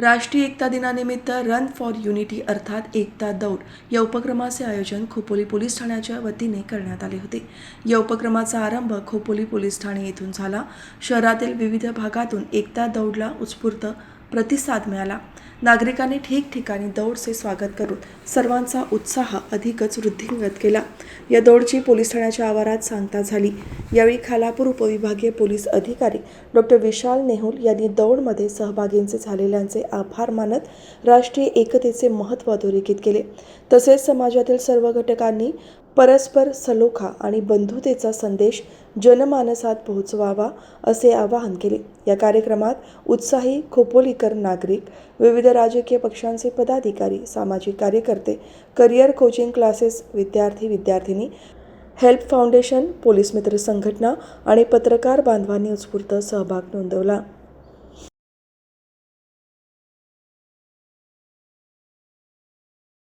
राष्ट्रीय एकता दिनानिमित्त run for unity अर्थात एकता दौड या उपक्रमाचे आयोजन खोपोली पोलीस ठाण्याच्या वतीने करण्यात आले होते. या उपक्रमाचा आरंभ खोपोली पोलीस ठाणे येथून झाला. शहरातील विविध भागातून एकता दौडला उत्स्फूर्त प्रतिसाद मिळाला. नागरिकांनी ठिकठिकाणी दौडचे स्वागत करून सर्वांचा उत्साह अधिकच वृद्धिंगत केला या दौडची पोलीस ठाण्याच्या आवारात सांगता झाली. यावेळी खालापूर उपविभागीय पोलीस अधिकारी डॉक्टर विशाल नेहुल यांनी दौडमध्ये सहभागींचे झालेल्यांचे आभार मानत राष्ट्रीय एकतेचे महत्त्व अधोरेखित केले. तसेच समाजातील सर्व घटकांनी परस्पर सलोखा आणि बंधुतेचा संदेश जनमानसात पोहोचवावा असे आवाहन केले. या कार्यक्रमात उत्साही खोपोलीकर नागरिक विविध राजकीय पक्षांचे पदाधिकारी सामाजिक कार्यकर्ते करिअर कोचिंग क्लासेस विद्यार्थी विद्यार्थिनी हेल्प फाउंडेशन पोलीस मित्र संघटना आणि पत्रकार बांधवांनी उत्स्फूर्त सहभाग नोंदवला.